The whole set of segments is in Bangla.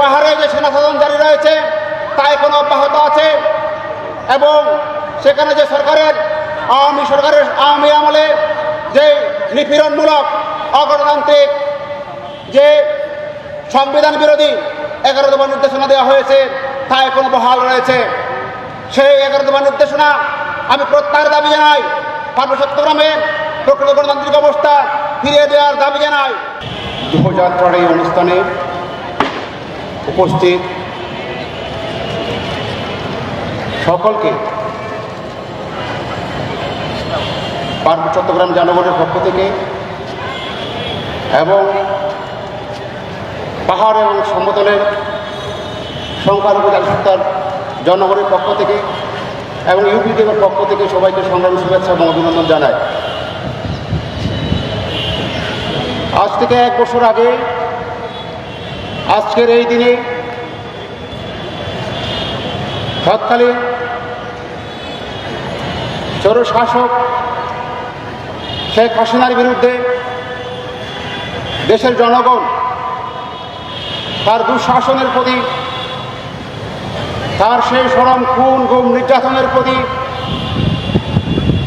পাহাড়ে যে সেনা শাসন জারি রয়েছে তা এখনও অব্যাহত আছে। এবং সেখানে যে সরকারের আওয়ামী সরকারের আওয়ামী আমলে যে নিপীড়নমূলক, অগণতান্ত্রিক যে সংবিধান বিরোধী এগারো দফা নির্দেশনা দেওয়া হয়েছে, তা এখনও বহাল রয়েছে। সেই এগারো দফা নির্দেশনা আমি প্রত্যাহার দাবি জানাই। পার্বত্য চট্টগ্রামে প্রকৃত গণতান্ত্রিক অবস্থা ফিরিয়ে দেওয়ার দাবি জানাই। শুভযাত্রার এই অনুষ্ঠানে উপস্থিত। সকলকে পার্বত্য চট্টগ্রাম জনগণের পক্ষ থেকে এবং পাহাড় এবং সমতলের সংখ্যালঘু জাতিসত্তার জনগণের পক্ষ থেকে এবং ইউপিডিএফের পক্ষ থেকে সবাইকে সংগ্রামী শুভেচ্ছা এবং অভিনন্দন জানায় আজ থেকে এক বছর আগে আজকের এই দিনে তৎকালীন শাসক শেখ হাসিনার বিরুদ্ধে দেশের জনগণ তার দুঃশাসনের প্রতি, তার সেই সরম খুন, গুম নির্যাতনের প্রতি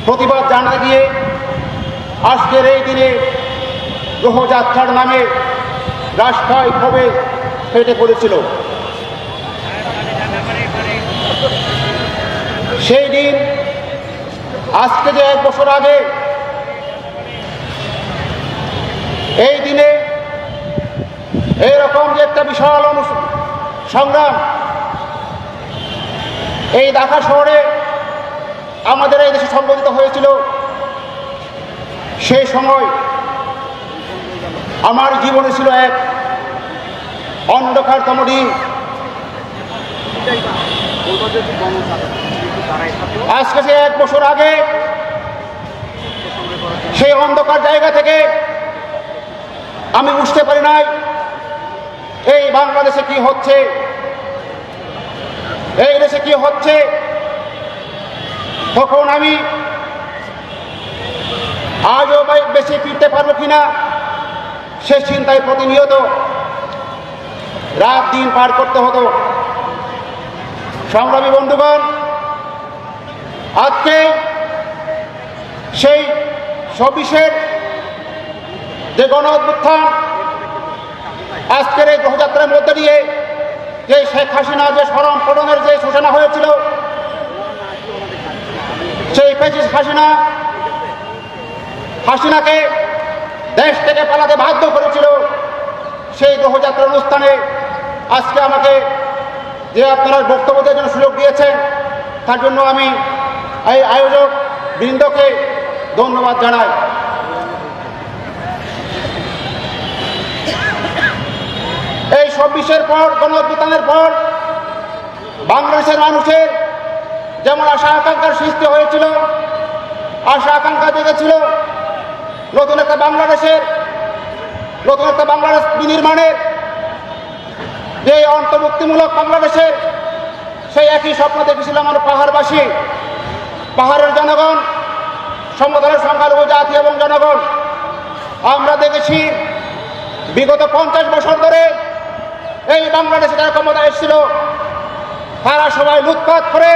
প্রতিবাদ জানাতে গিয়ে আজকের এই দিনে গ্রহযাত্রার নামে রাষ্ট্রায় ক্ষোভে ফেটে পড়েছিল। সেই দিন, আজকে যে এক বছর আগে, এই দিনে এইরকম যে একটা বিশাল সংগ্রাম, এই ঢাকা শহরে আমাদের এই দেশে সংগঠিত হয়েছিল, সেই সময় আমার জীবনে ছিল এক অন্ধকারতম দিন আজকে সে এক বছর আগে সেই অন্ধকার জায়গা থেকে আমি বুঝতে পারি নাই এই বাংলাদেশে কি হচ্ছে, এই দেশে কি হচ্ছে। তখন আমি আজও বেশি ফিরতে পারব কিনা সে চিন্তায় প্রতিনিয়ত রাত দিন পার করতে হতো। সংগ্রামী বন্ধুগণ, আজকে সেই চব্বিশের যে গণ অভ্যুত্থান, আজকের এই গ্রহযাত্রার মধ্যে দিয়ে যে শেখ হাসিনা যে সরম পটনের যে সূচনা হয়েছিল, সেই ফেসিস হাসিনা, হাসিনাকে দেশ থেকে পালাতে বাধ্য করেছিল। সেই গ্রহযাত্রার অনুষ্ঠানে আজকে আমাকে যে আপনারা বক্তব্য দেওয়ার জন্য সুযোগ দিয়েছেন, তার জন্য আমি এই আয়োজক বৃন্দকে ধন্যবাদ জানাই। এই চব্বিশের পর গণ অভ্যুত্থানের পর বাংলাদেশের মানুষের যেমন আশা আকাঙ্ক্ষার সৃষ্টি হয়েছিল আশা আকাঙ্ক্ষা জেগেছিল নতুন একটা বাংলাদেশের, নতুন একটা বাংলাদেশ বিনির্মাণের, যে অন্তর্ভুক্তিমূলক বাংলাদেশের সেই একই স্বপ্ন দেখেছিলাম আমার পাহাড়বাসী, পাহাড়ের জনগণ সমতলের সংখ্যালঘু জাতি এবং জনগণ। আমরা দেখেছি বিগত পঞ্চাশ বছর ধরে এই বাংলাদেশে যারা ক্ষমতা এসেছিল, তারা সবাই লুটপাট করে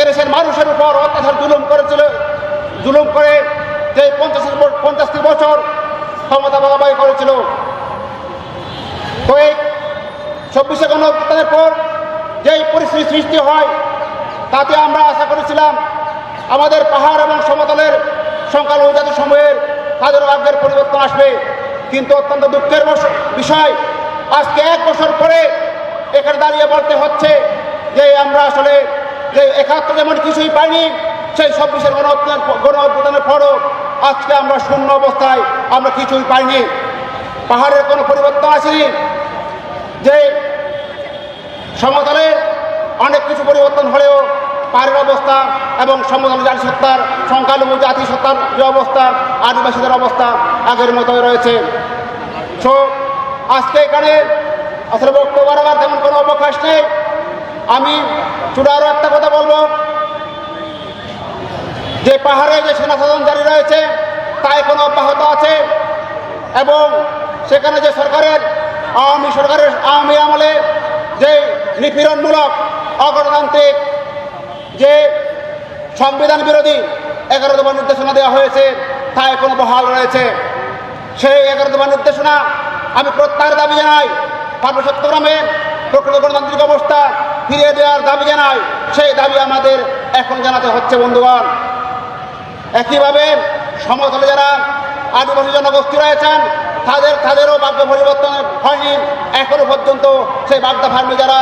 এদেশের মানুষের উপর অত্যাচার জুলুম করেছিল, জুলুম করে পঞ্চাশটি বছর ক্ষমতা বাবাই করেছিল। তো এই চব্বিশে গণঅভ্যুত্থানের পর যেই পরিস্থিতি সৃষ্টি হয়, তাতে আমরা আশা করেছিলাম আমাদের পাহাড় এবং সমতলের সংখ্যালঘু জাতি সময়ের তাদের ভাগ্যের পরিবর্তন আসবে। কিন্তু অত্যন্ত দুঃখের বিষয়, আজকে এক বছর পরে এখানে দাঁড়িয়ে বলতে হচ্ছে যে আমরা আসলে যে একাত্তর যেমন কিছুই পাইনি, সেই চব্বিশের গণ গণ অভ্যুত্থানের পরও আজকে আমরা শূন্য অবস্থায় আমরা কিছুই পাইনি। পাহাড়ের কোনো পরিবর্তন আসেনি। যে সমতলে অনেক কিছু পরিবর্তন হলেও পাহাড়ের অবস্থা এবং সমতল জাতি সত্তার সংখ্যালঘু জাতি সত্তার যে অবস্থা, আদিবাসীদের অবস্থা আগের মতোই রয়েছে। সো আজকে এখানে আসলে বক্তব্য রাখার তেমন কোনো অবকাশ নেই। আমি আরও একটা কথা বলব। যে পাহাড়ে যে সেনা শাসন জারি রয়েছে তা এখনও অব্যাহত আছে? এবং সেখানে যে সরকারের আওয়ামী সরকারের আওয়ামী আমলে যে নিপীড়নমূলক, অগণতান্ত্রিক যে সংবিধান বিরোধী এগারো দফা নির্দেশনা দেওয়া হয়েছে তা এখনও বহাল রয়েছে। সেই এগারো দফা নির্দেশনা আমি প্রত্যাহার দাবি জানাই। পার্বত্য চট্টগ্রামে প্রকৃত গণতান্ত্রিক অবস্থা ফিরিয়ে দেওয়ার দাবি জানাই। সেই দাবি আমাদের এখন জানাতে হচ্ছে, বন্ধুগণ। একইভাবে সমতলে যারা আদিবাসী জনগোষ্ঠী রয়েছেন, তাদের, তাদেরও ভাগ্য পরিবর্তন হয়নি। এখনও পর্যন্ত সেই বাগদা ফার্মে যারা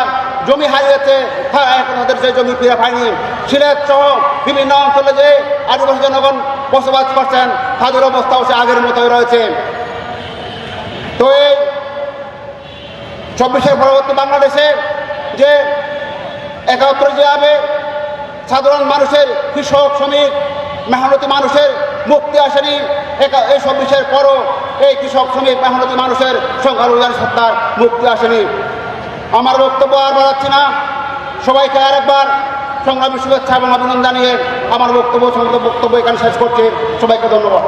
জমি হারিয়েছে তারা এখন তাদের সেই জমি ফিরে পায়নি। সিলেট সহ বিভিন্ন অঞ্চলে যে আদিবাসী জনগণ বসবাস করছেন, তাদের অবস্থাও সে আগের মতোই রয়েছে। তো এই চব্বিশের পরবর্তী বাংলাদেশে যে একাত্তর যেভাবে সাধারণ মানুষের কৃষক, শ্রমিক মেহনতি মানুষের মুক্তি আসেনি। এইসব বিষয়ের পরও এই কৃষক শ্রমিক মেহনতি মানুষের সংখ্যালঘুদের সত্তার মুক্তি আসেনি। আমার বক্তব্য আর বাড়াচ্ছি না। সবাইকে আরেকবার সংগ্রামী শুভেচ্ছা এবং অভিনন্দন জানিয়ে আমার বক্তব্য সমস্ত বক্তব্য এখানে শেষ করছে। সবাইকে ধন্যবাদ।